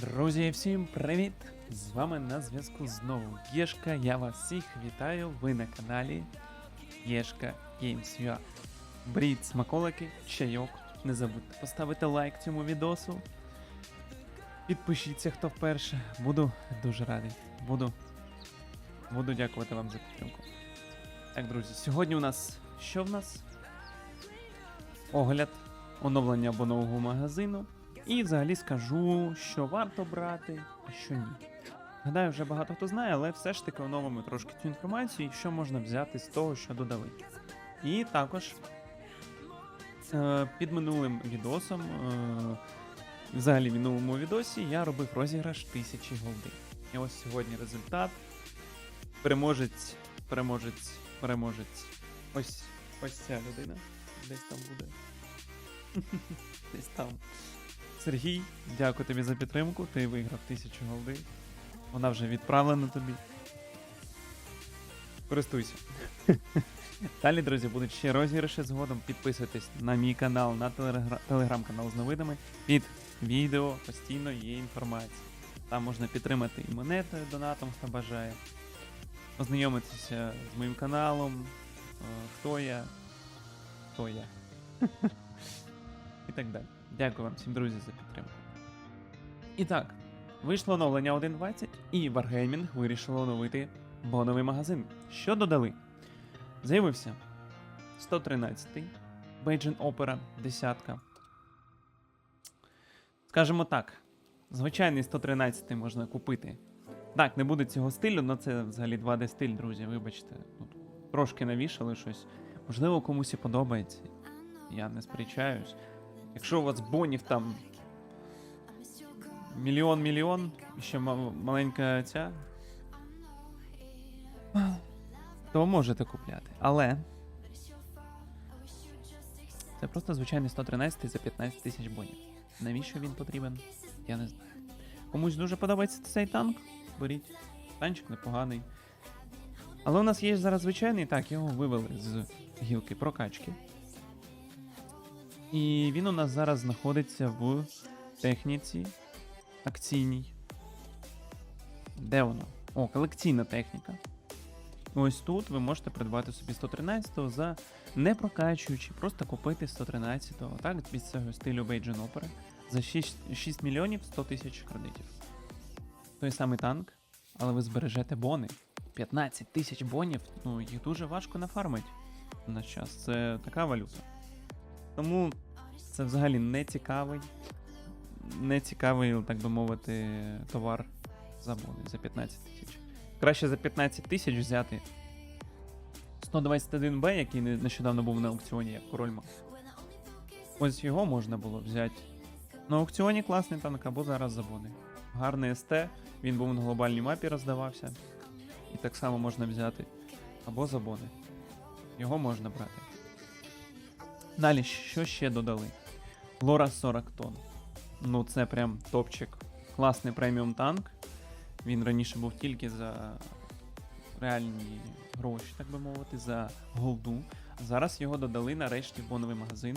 Друзі, всім привіт! З вами на зв'язку знову Єшка. Я вас всіх вітаю. Ви на каналі Єшка Games UA. Беріть смаколики, чайок. Не забудьте поставити лайк цьому відосу. Підпишіться, хто вперше. Буду дуже радий. Буду, буду дякувати вам за підтримку. Так, друзі, сьогодні у нас що в нас? Огляд оновлення або нового магазину. І взагалі скажу, що варто брати, а що ні. Гадаю, вже багато хто знає, але все ж таки оновимо трошки цю інформацію, що можна взяти з того, що додали. І також е, під минулим відосом, е, взагалі в минулому відосі, я робив розіграш тисячі голди. І ось сьогодні результат. Переможець, переможець, переможець. Ось ось ця людина. Десь там буде. Десь там. Сергій, дякую тобі за підтримку. Ти виграв тисячу голди. Вона вже відправлена тобі. Користуйся. Далі, друзі, будуть ще розіграші згодом. Підписуйтесь на мій канал, на телегра- телеграм-канал з новинами. Під відео постійно є інформація. Там можна підтримати і монетою донатом, хто бажає. Ознайомитися з моїм каналом. е, Хто я? Хто я? і так далі. Дякую вам всім, друзі, за підтримку. І так, вийшло оновлення 1.20, і Wargaming вирішило оновити боновий магазин. Що додали? З'явився 113-й, Beijing Opera, десятка. Скажімо так, звичайний 113 можна купити. Так, не буде цього стилю, але це взагалі 2D стиль, друзі, вибачте. Тут трошки навішали щось. Можливо, комусь і подобається. Я не сперечаюсь. Якщо у вас бонів там мільйон-мільйон, і ще ма- маленька ця, то можете купляти. Але це просто звичайний 113 за 15 тисяч бонів. Навіщо він потрібен? Я не знаю. Комусь дуже подобається цей танк, беріть. Танчик непоганий. Але у нас є зараз звичайний, так, його вивели з гілки прокачки. І він у нас зараз знаходиться в техніці акційній. Де воно? О, колекційна техніка. Ось тут ви можете придбати собі 113-го за не прокачуючи, просто купити 113-го, так, від цього стилю Beijing Opera за 6, 6 мільйонів 100 тисяч кредитів. Той самий танк, але ви збережете бони. 15 тисяч бонів, ну їх дуже важко нафармити на час. Це така валюта. Тому це взагалі не цікавий, не цікавий, так би мовити, товар за бони за 15 тисяч. Краще за 15 тисяч взяти 121Б, який нещодавно був на аукціоні як король мав. Ось його можна було взяти. На аукціоні класний танк, або зараз за бони. Гарний СТ, він був на глобальній мапі роздавався. І так само можна взяти. Або за бони. Його можна брати. Далі, що ще додали? Лора 40 тонн. Ну, це прям топчик. Класний преміум танк. Він раніше був тільки за реальні гроші, так би мовити, за голду. Зараз його додали нарешті в боновий магазин.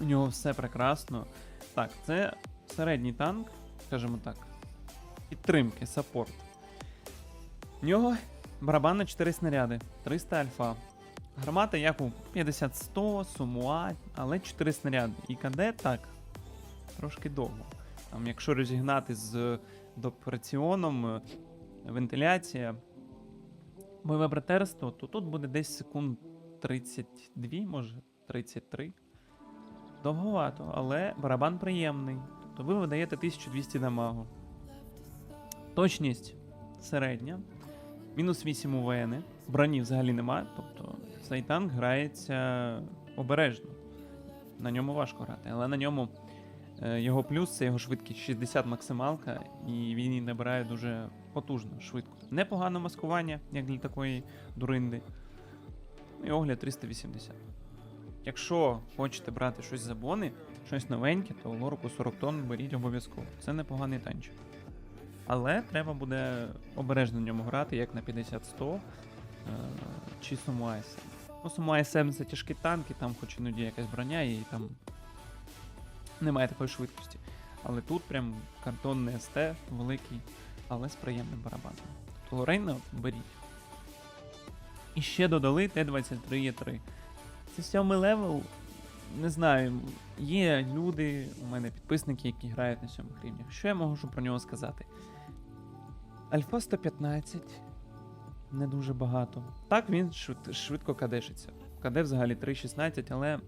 У нього все прекрасно. Так, це середній танк, скажімо так. Підтримки, саппорт. У нього барабан на 4 снаряди, 300 альфа. Гармата як у 50-100, Сумуа, але 4 снаряди. І КД так, трошки довго. Там, якщо розігнати з допраціоном, е, вентиляція, бойове братерство, то тут буде десь секунд 32, може 33. Довговато, але барабан приємний. Тобто ви видаєте 1200 дамагу. Точність середня. Мінус 8 УВН. Броні взагалі немає. Тобто цей танк грається обережно. На ньому важко грати, але на ньому е, його плюс це його швидкість 60 максималка, і він її набирає дуже потужно, швидко. Непогане маскування, як для такої дуринди. Ну І огляд 380. Якщо хочете брати щось за бони, щось новеньке, то лорку 40 тонн беріть обов'язково. Це непоганий танчик. Але треба буде обережно на ньому грати, як на 50-100 е, чи Сумуа 7. Ну, Сумуа 7 це тяжкі танки, там хоч іноді якась броня і там немає такої швидкості. Але тут прям картонний СТ великий, але з приємним барабаном. Тобто Лорейна беріть. І ще додали Т-23Е3. Це сьомий левел. Не знаю, є люди, у мене підписники, які грають на сьомих рівнях. Що я можу про нього сказати? Альфа 115 не дуже багато. Так, він швидко кадешиться. КД взагалі 3.16, але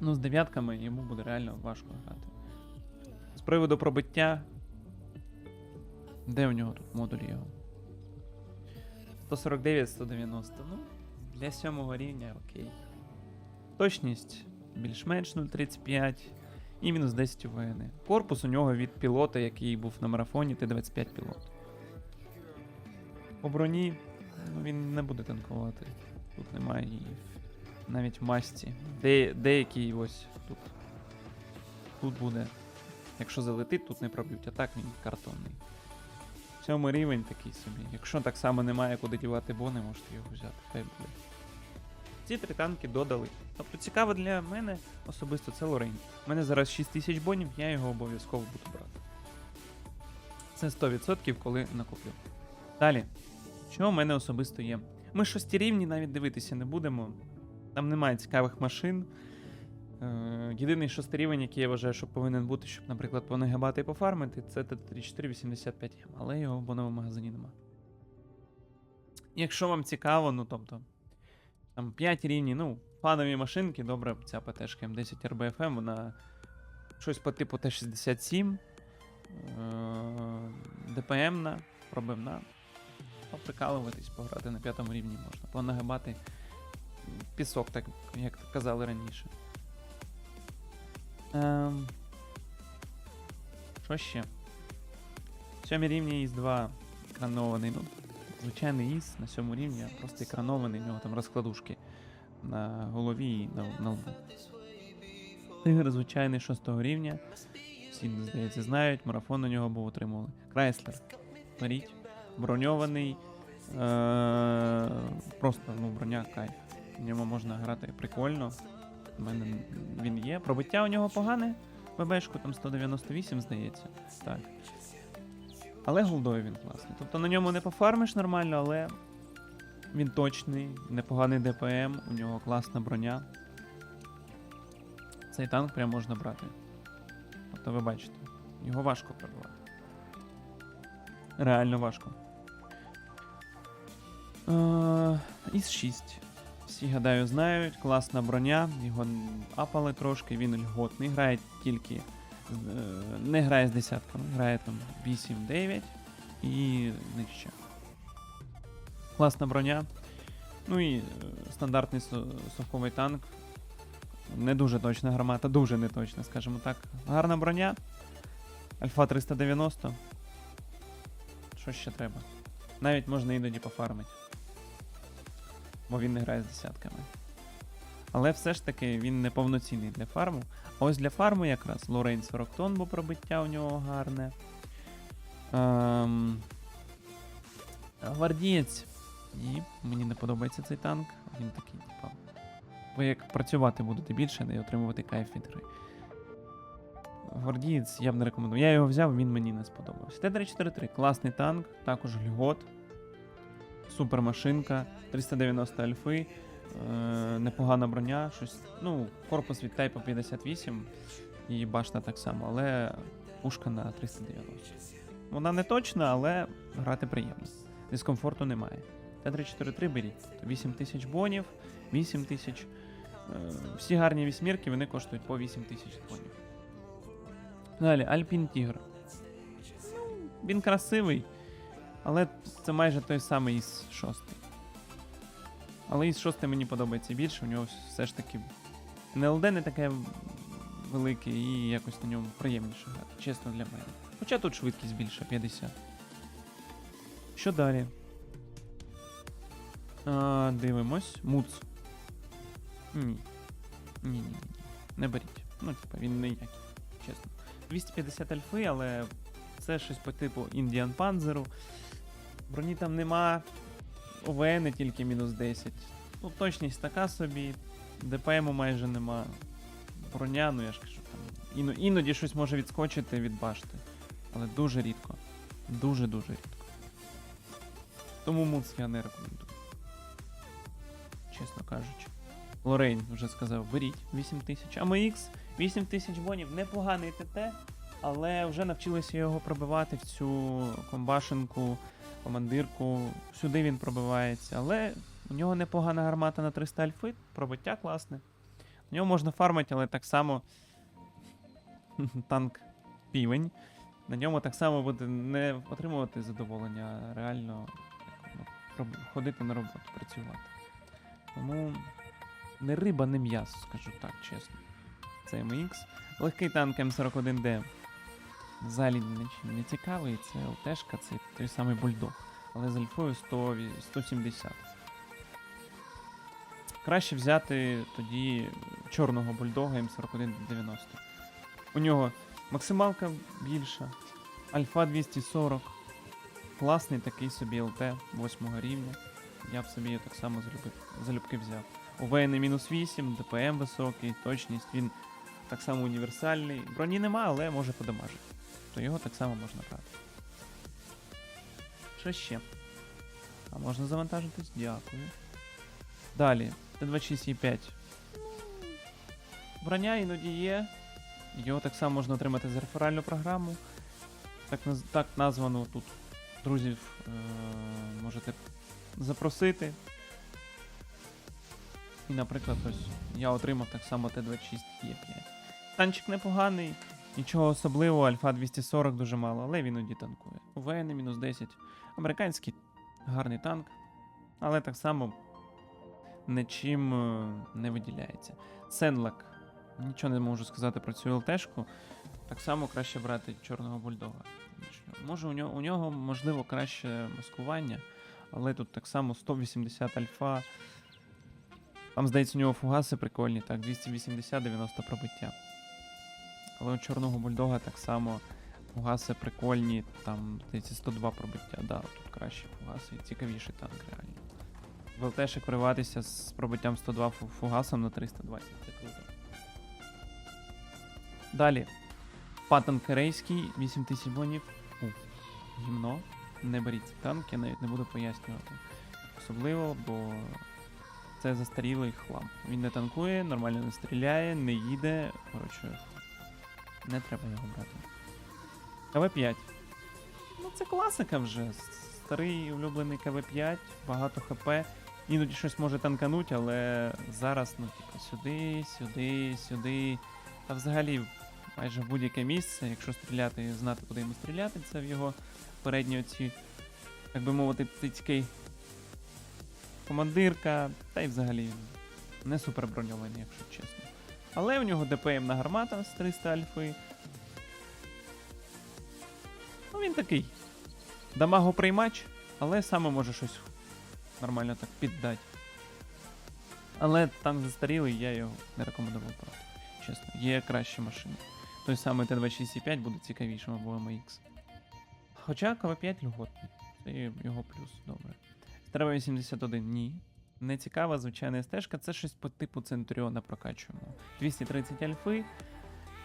ну, з дев'ятками йому буде реально важко грати. З приводу пробиття. Де в нього тут модуль його? 149-190. Ну, для сьомого рівня окей. Точність більш-менш 0.35 і мінус 10 у ВН. Корпус у нього від пілота, який був на марафоні, Т-25 пілот. По броні ну, він не буде танкувати. Тут немає її навіть масті. Де, деякий ось тут. Тут буде. Якщо залетить, тут не проб'ють, а так він картонний. Сьомий рівень такий собі. Якщо так само немає куди дівати бони, можете його взяти. Хай буде. Ці три танки додали. Тобто цікаво для мене особисто це Лорейн. У мене зараз 6000 бонів, я його обов'язково буду брати. Це 100% коли накуплю. Далі. Що у мене особисто є? Ми шості рівні навіть дивитися не будемо. Там немає цікавих машин. Е, єдиний шостий рівень, який я вважаю, що повинен бути, щоб, наприклад, понагибати і пофармити, це Т-3485М, але його в боновому магазині нема. Якщо вам цікаво, ну тобто, там 5 рівні, ну, фанові машинки, добре, ця ПТшка М10 RBFM, вона щось по типу Т-67, е, ДПМна, пробивна. Поприкалуватись, пограти на п'ятому рівні можна, понагибати пісок, так як казали раніше. Ем... Що ще? В рівні ІС 2 екранований. Ну, звичайний ІС на сьомому рівні, а просто екранований, у нього там розкладушки на голові і на, на лбу. Тигр звичайний 6 рівня. Всі, здається, знають, марафон у нього був отримували. Крайслер. Беріть. Броньований. Е- просто ну, броня кайф. В ньому можна грати прикольно. У мене він є. Пробиття у нього погане. ББшку там 198, здається. Так. Але голдою він класний. Тобто на ньому не пофармиш нормально, але він точний, непоганий ДПМ, у нього класна броня. Цей танк прям можна брати. Тобто ви бачите, його важко пробивати. Реально важко. Е, Іс 6. Всі, гадаю, знають, класна броня, його апали трошки, він льготний, грає тільки. е, Не грає з десятками, грає там 8-9 і нижче. Класна броня. Ну і е, стандартний совковий танк. Не дуже точна гармата, дуже неточна, скажімо так. Гарна броня. Альфа 390. Що ще треба? Навіть можна іноді пофармити. Бо він не грає з десятками. Але все ж таки він не повноцінний для фарму. А ось для фарму якраз Лорейн 40 тонн, бо пробиття у нього гарне. Ем... Гвардієць. Ні, мені не подобається цей танк. Він такий, типа. Ви як працювати будете більше і отримувати кайф від гри. Гвардієць я б не рекомендував. Я його взяв, він мені не сподобався. Т-343 класний танк, також льгот. Супер машинка, 390 альфи, е, непогана броня, щось. Ну, корпус від Type 58 і башта так само, але пушка на 390. Вона не точна, але грати приємно. Дискомфорту немає. Т-343 беріть. 8 тисяч бонів, 8 тисяч. Е, всі гарні вісьмірки, вони коштують по 8 тисяч бонів. Далі, Альпін Тігр. Він красивий, але це майже той самий із 6. Але із 6 мені подобається більше, у нього все ж таки НЛД не таке велике і якось на ньому приємніше грати, чесно для мене. Хоча тут швидкість більше 50. Що далі? А, дивимось. Муц. Ні. Ні, ні, ні. Не беріть. Ну, типа, він ніякий, чесно. 250 альфи, але це щось по типу Indian Panzer. Броні там нема. ОВН тільки мінус 10. Ну, точність така собі. ДПМу майже нема. Броня, ну я ж кажу, там Іно, іноді щось може відскочити від башти. Але дуже рідко. Дуже-дуже рідко. Тому Мунс я не рекомендую. Чесно кажучи. Лорейн вже сказав, беріть 8 тисяч. А MX 8 тисяч бонів. Непоганий ТТ, але вже навчилися його пробивати в цю комбашенку, командирку. Сюди він пробивається. Але у нього непогана гармата на 300 альфи, пробиття класне. У нього можна фармити, але так само танк півень. На ньому так само буде не отримувати задоволення, а реально ходити на роботу, працювати. Тому не риба, не м'ясо, скажу так, чесно. Це MX. Легкий танк М41D. Взагалі нічим не цікавий, це ЛТшка, це той самий бульдог. Але з альфою 100, 170. Краще взяти тоді чорного бульдога М4190. У нього максималка більша, альфа 240. Класний такий собі ЛТ 8 рівня. Я б собі його так само залюбки взяв. УВН мінус 8, ДПМ високий, точність, він так само універсальний. Броні нема, але може подамажити. То його так само можна брати. Що ще? А можна завантажитись? Дякую. Далі, Т26Е5. Броня іноді є. Його так само можна отримати за реферальну програму. Так, так названу тут друзів е- можете запросити. І, наприклад, ось я отримав так само Т26Е5. Танчик непоганий, нічого особливого, альфа 240 дуже мало, але він іноді танкує. УВН мінус 10. Американський гарний танк, але так само нічим е, не виділяється. Сенлак. Нічого не можу сказати про цю ЛТшку. Так само краще брати чорного бульдога. Може, у нього, у нього можливо краще маскування, але тут так само 180 альфа. Там, здається, у нього фугаси прикольні, так, 280-90 пробиття. Але у чорного бульдога так само фугаси прикольні, там, здається, 102 пробиття. Да, тут краще фугаси і цікавіший танк реально. В ЛТшек вриватися з пробиттям 102 фугасом на 320, це круто. Далі. Паттон корейський, 8000 бонів. Уф, гімно. Не беріть цей танк, я навіть не буду пояснювати. Особливо, бо це застарілий хлам. Він не танкує, нормально не стріляє, не їде. Коротше, не треба його брати. КВ-5. Ну, це класика вже. Старий улюблений КВ-5, багато ХП. Іноді щось може танкануть, але зараз, ну, типу, сюди, сюди, сюди. Та взагалі, майже будь-яке місце, якщо стріляти і знати, куди йому стріляти, це в його передні оці, так би мовити, цицький командирка, та й взагалі не супер броньований, якщо чесно. Але у нього ДПМ на гармата з 300 альфи. Ну він такий. Дамагоприймач, але саме може щось нормально так піддати. Але танк застарілий, я його не рекомендував брати. Чесно, є кращі машини. Той самий Т-26,5 буде цікавішим або MX. Хоча КВ-5 льготний. Це його плюс, добре. Треба 81, ні. Не цікава, звичайна стежка, це щось по типу Центуріона прокачуємо. 230 альфи.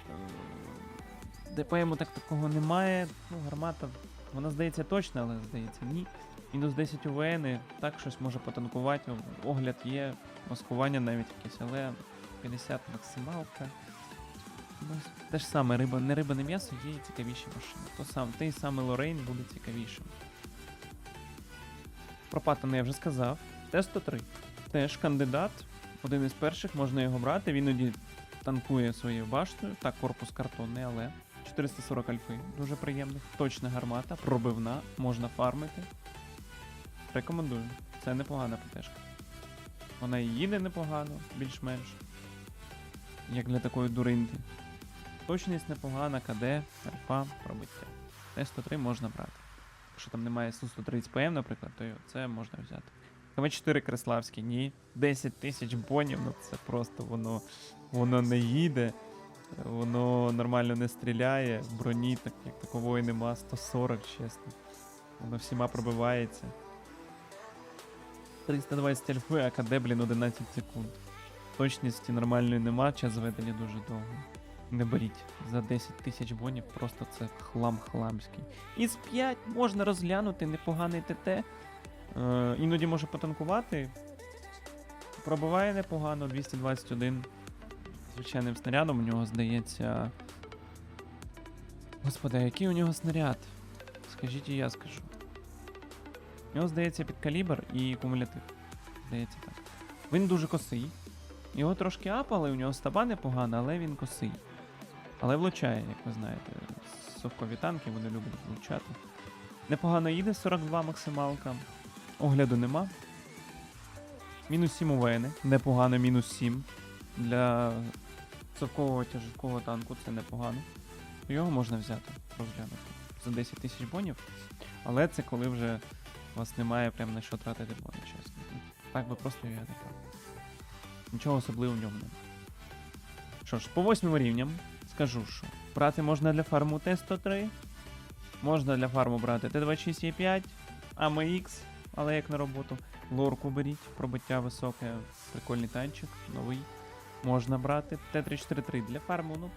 е, ДПМу так такого немає. Ну, гармата, вона здається точно, але здається ні. Мінус 10 УВН, так щось може потанкувати. Огляд є, маскування навіть якесь, але 50 максималка. Ну, те ж саме, риба, не риба, не м'ясо, є цікавіші машини. То сам, той самий Лорейн буде цікавішим. Про Паттона я вже сказав. Т-103. Теж кандидат. Один із перших, можна його брати. Він іноді танкує своєю баштою. Так, корпус картонний, але 440 альфи. Дуже приємно. Точна гармата, пробивна, можна фармити. Рекомендую. Це непогана ПТшка. Вона і їде непогано, більш-менш. Як для такої дуринки. Точність непогана, КД, альфа, пробиття. Т-103 можна брати. Якщо там немає Су-130 ПМ, наприклад, то це можна взяти. КВ-4 Креславський, ні. 10 тисяч бонів, ну це просто воно, воно не їде, воно нормально не стріляє, броні так, як такової нема, 140, чесно. Воно всіма пробивається. 320 альфи, а КД, блін, 11 секунд. Точності нормальної нема, час зведення дуже довго. Не беріть за 10 тисяч бонів, просто це хлам хламський. Із 5 можна розглянути непоганий ТТ. Е, іноді може потанкувати. Пробиває непогано, 221 звичайним снарядом. У нього здається. Господи, який у нього снаряд? Скажіть і я скажу. У нього здається під калібр і кумулятив. Здається так. Він дуже косий. Його трошки апали, у нього стаба непогана, але він косий. Але влучає, як ви знаєте. Совкові танки вони люблять влучати. Непогано їде 42 максималка. Огляду нема. Мінус 7 у Вейни. Непогано, мінус 7. Для совкового тяжкого танку це непогано. Його можна взяти, розглянути. За 10 тисяч бонів. Але це коли вже у вас немає прям на що тратити бони, чесно. Так би просто я не. Нічого особливого в ньому немає. Що ж, по восьмим рівням скажу, що брати можна для фарму Т-103, можна для фарму брати Т-26Е5, AMX, але як на роботу. Лорку беріть, пробиття високе, прикольний танчик, новий. Можна брати Т-343 для фарму, ну.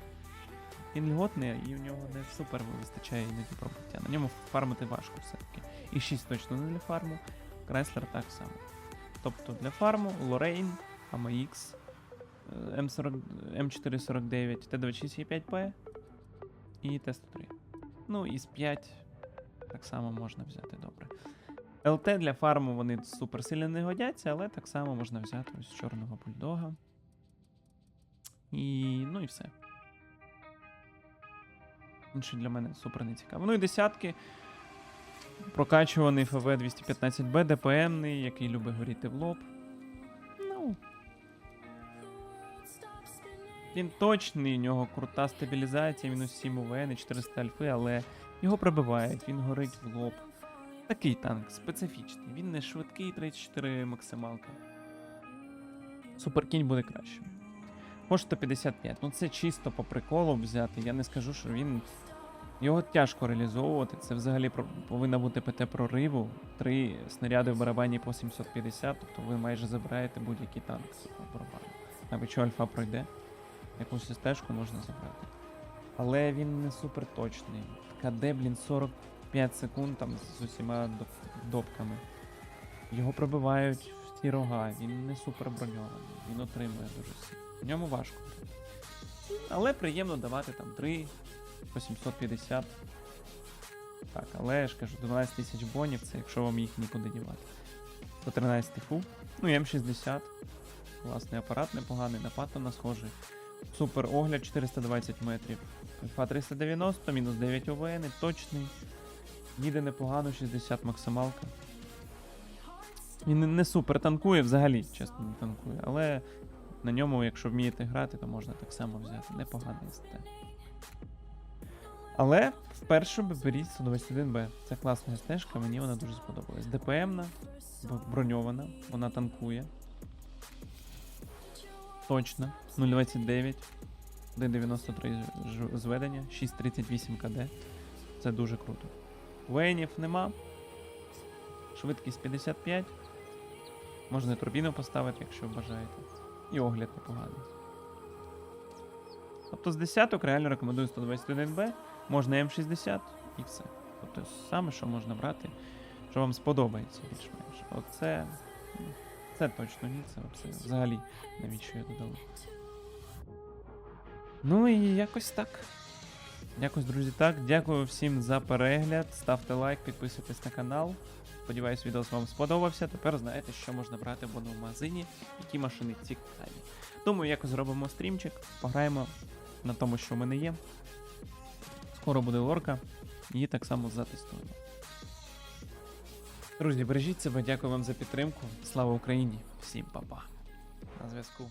Він льготний, і в нього не супер вистачає іноді пробиття. На ньому фармити важко все-таки. І 6 точно не для фарму. Крайслер так само. Тобто для фарму Лорейн, AMX, е, М40, М449, Т26Е5П і Т103. Ну, із 5 так само можна взяти добре. ЛТ для фарму вони супер сильно не годяться, але так само можна взяти ось чорного бульдога. І. ну і все. Інше для мене супер не цікаво. Ну і десятки. Прокачуваний ФВ 215Б, ДПМний, який любить горіти в лоб. Ну. Він точний, у нього крута стабілізація, мінус 7 УВ, не 400 альфи, але його пробивають, він горить в лоб. Такий танк, специфічний. Він не швидкий, 34 максималка. Суперкінь буде краще. Хоч 155. Ну це чисто по приколу взяти. Я не скажу, що він. Його тяжко реалізовувати. Це взагалі повинна бути ПТ прориву. Три снаряди в барабані по 750, тобто ви майже забираєте будь-який танк з барабану. Навіть якщо альфа пройде, якусь стежку можна забрати. Але він не супер точний. КД, блін, 45 секунд там з усіма допками. Його пробивають в ті рога, він не супер броньований, він отримує дуже сильно. В ньому важко. Але приємно давати там 3 по 750. Так, але я ж кажу, 12 тисяч бонів, це якщо вам їх нікуди дівати. 113 фу. Ну і М60. Класний апарат, непоганий, на схожий. Супер огляд 420 метрів. Альфа 390, мінус 9 ОВН, точний. Їде непогано, 60 максималка. Він не- супер танкує, взагалі, чесно, не танкує. Але на ньому, якщо вмієте грати, то можна так само взяти. Непоганий СТ. Але вперше беріть 121Б. Це класна стежка, мені вона дуже сподобалась. ДПМна, броньована, вона танкує. Точно. 0,29. 1,93 зведення, 6,38 КД. Це дуже круто. Вейнів нема. Швидкість 55. Можна і турбіну поставити, якщо бажаєте. І огляд непоганий. Тобто з десяток реально рекомендую 121Б, можна М60 і все. Тобто саме, що можна брати, що вам сподобається більш-менш. Оце. Це точно ні, це взагалі навіщо я додав. Ну і якось так. Якось, друзі, так. Дякую всім за перегляд. Ставте лайк, підписуйтесь на канал. Сподіваюсь, відео вам сподобався. Тепер знаєте, що можна брати в новому магазині, які машини цікаві. Думаю, якось зробимо стрімчик, пограємо на тому, що в мене є. Скоро буде лорка, її так само затестуємо. Друзі, бережіть себе, дякую вам за підтримку. Слава Україні! Всім па-па. На зв'язку.